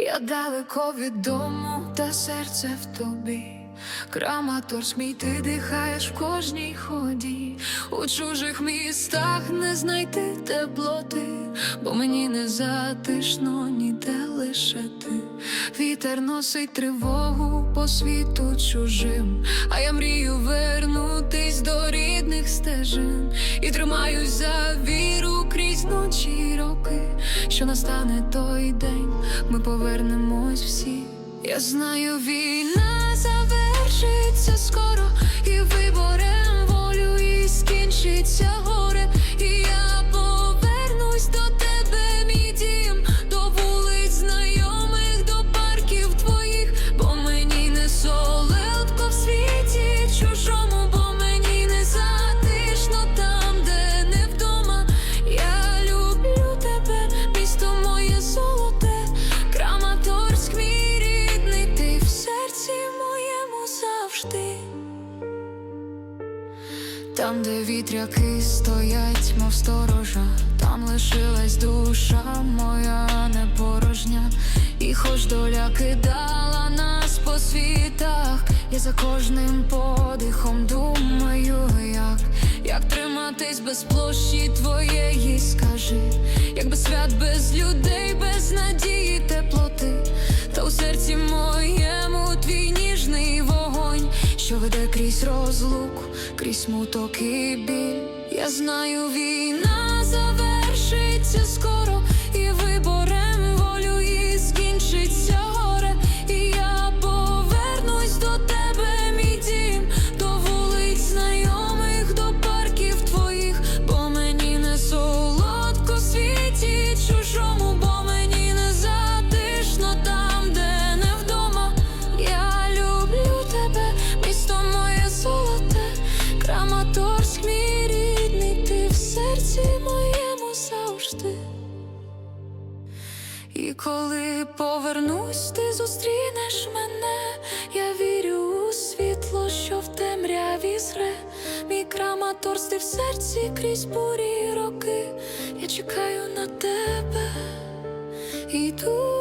Я далеко від дому, та серце в тобі. Краматорськ мій ти дихаєш в кожній ході. У чужих містах не знайти теплоти, бо мені не затишно ніде лишити. Вітер носить тривогу по світу чужим, а я мрію вернутись до рідних стежин і тримаюсь за віру крізь ночі й роки, що настане той день, ми повернемось всі. Я знаю, війна завершиться скоро, і виборем волю, і скінчиться завжди. Там, де вітряки стоять, мов сторожа, там лишилась душа моя не порожня, і хоч доля кидала нас по світах, я за кожним подихом думаю, як, як триматись без площі твоєї, скажи, як без свят, без людей, веде крізь розлук, крізь смуток і біль. Я знаю, війна завершиться скоро, Краматорськ, мій рідний, ти в серці моєму завжди. І коли повернусь, ти зустрінеш мене, я вірю у світло, що в темряві зре. Мій Краматорськ, ти в серці крізь бурі роки. Я чекаю на тебе. І тут